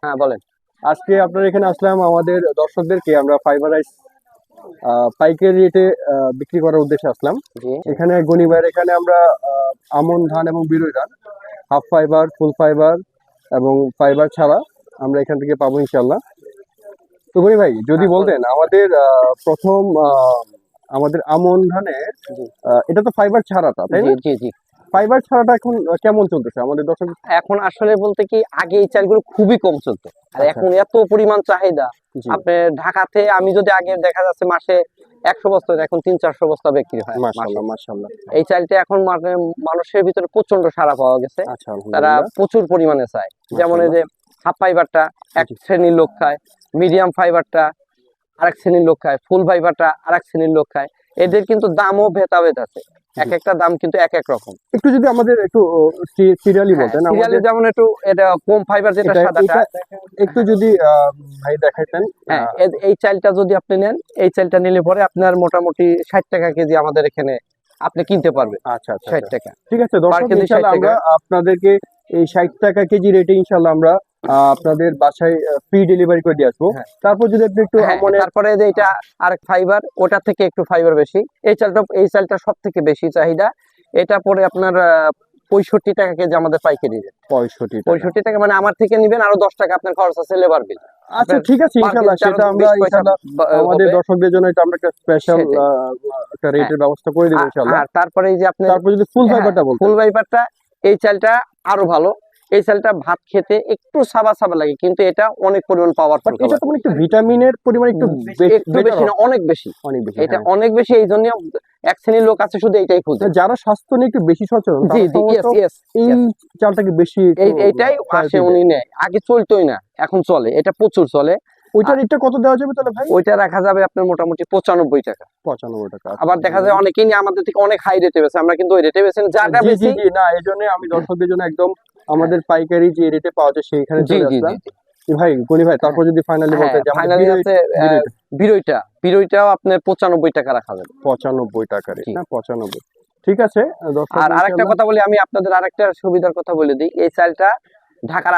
হ্যাঁ বলেন। আজকে আপনার এখানে আসলাম আমাদের দর্শকদেরকে আমরা ফাইবার রাইস পাইকারি রেটে বিক্রি করার উদ্দেশ্যে আসলাম। এখানে গনিবার এখানে আমরা আমন ধান এবং বিরই ধান হাফ ফাইবার ফুল ফাইবার এবং ফাইবার ছাড়া আমরা এখান থেকে পাবো ইনশাল্লাহ তো গনি ভাই যদি হ্যাঁ, বলতেন আমাদের প্রথম আমাদের আমন ধানে এটা তো ফাইবার ছাড়াটা তাই জি জি। ফাইবার ছাড়াটা এখন কেমন চলতেছে? আমাদের দর্শক এখন আসলে বলতে কি আগে এই চালগুলো খুবই কম চলতো। আর আচ্ছা। এখন এত পরিমাণ চাহিদা। জি। আপনার ঢাকাতে আমি যদি আগে দেখা যাচ্ছে মাসে একশো বস্তা এখন তিন চারশো বস্তা বিক্রি হয় এই চালটা এখন মানে মানুষের ভিতরে প্রচণ্ড সারা পাওয়া গেছে। আচ্ছা তারা প্রচুর পরিমাণে চায়। যেমন এই যে হাফ ফাইবারটা এক শ্রেণির লোক খায় মিডিয়াম ফাইবারটা আরেক শ্রেণির লোক খায় ফুল ফাইবারটা আরেক শ্রেণির লোক খায়। এদের কিন্তু দামও ভেদাভেদ আছে। এক একটা দাম কিন্তু এক এক রকম। একটু যদি আমাদের একটু সিরিয়ালি বলতেন সিরিয়ালে যেমন একটু এটা কম ফাইবার যেটা সাদাটা একটু যদি ভাই দেখাইতেন হ্যাঁ এই চালটা যদি আপনি নেন এই চালটা নিলে পরে আপনার মোটামুটি ষাট টাকা কেজি আমাদের এখানে আপনি কিনতে পারবেন। আচ্ছা আচ্ছা ষাট আচ্ছা। টাকা। ঠিক আছে দর্শক 60 ইনশাআল্লাহ আমরা আপনাদেরকে এই ষাট টাকা কেজি রেটে ইনশাআল্লাহ আমরা আপনাদের বাসায় ফ্রি ডেলিভারি করে দিয়ে আসব। হ্যাঁ। তারপর যদি আপনি একটু হ্যাঁ, তারপরে যে এটা আরেক ফাইবার ওটা থেকে একটু ফাইবার বেশি। এই চালটা এই চালটা সব থেকে বেশি চাহিদা। এটা পরে আপনার পঁয়ষট্টি টাকা কেজি আমাদের পাইকারি রেট পঁয়ষট্টি পঁয়ষট্টি টাকা মানে আমার থেকে নিবেন আরও দশ টাকা আপনার খরচ আছে লেবার বিল আচ্ছা ঠিক আছে ইনশাআল্লাহ সেটা আমরা ইনশাআল্লাহ আমাদের দর্শকদের জন্য এটা আমরা একটা স্পেশাল। একটা রেটের ব্যবস্থা করে দেবো ইনশাআল্লাহ। আর তারপরে এই যে আপনি তারপর যদি ফুল ফাইবারটা বলতেন। ফুল ফাইবারটা এই চালটা আরও ভালো। এই চালটা ভাত খেতে একটু সাবা সাবা লাগে কিন্তু এটা অনেক পরিমাণ পাওয়ারফুল বাট এটা তো মানে একটু ভিটামিনের পরিমাণ একটু একটু বেশি না অনেক বেশি। অনেক বেশি এটা হ্যাঁ। অনেক বেশি এই জন্য এক শ্রেণির লোক আছে শুধু এটাই খুঁজে। যারা স্বাস্থ্য নিয়ে একটু বেশি সচেতন জি জি ইয়েস ইয়েস এই চালটাকে বেশি এই এইটাই আসে উনি নেয়। আগে চলতোই না এখন চলে এটা প্রচুর চলে। ওইটার রেটটা কত দেওয়া যাবে তাহলে ভাই? ওইটা রাখা যাবে আপনার মোটামুটি পঁচানব্বই টাকা। পঁচানব্বই টাকা আবার দেখা যায় অনেকেই নিয়ে আমাদের থেকে অনেক হাই রেটে বেছে আমরা কিন্তু ওই রেটে বেছেন যাটা বেশি। না এই জন্য আমি দর্শকদের জন্য একদম আমাদের পাইকারি যে রেটে পাওয়া যায় সেইখানে চলে আসলাম। ভাই গনি ভাই তারপর যদি ফাইনালি বলতে ফাইনালি আছে বিরইটা বিরইটাও আপনার পঁচানব্বই টাকা রাখা যাবে। পঁচানব্বই টাকা। না পঁচানব্বই। ঠিক আছে আর আরেকটা কথা বলি আমি আপনাদের আরেকটা সুবিধার কথা বলে দিই। এই চালটা ঢাকার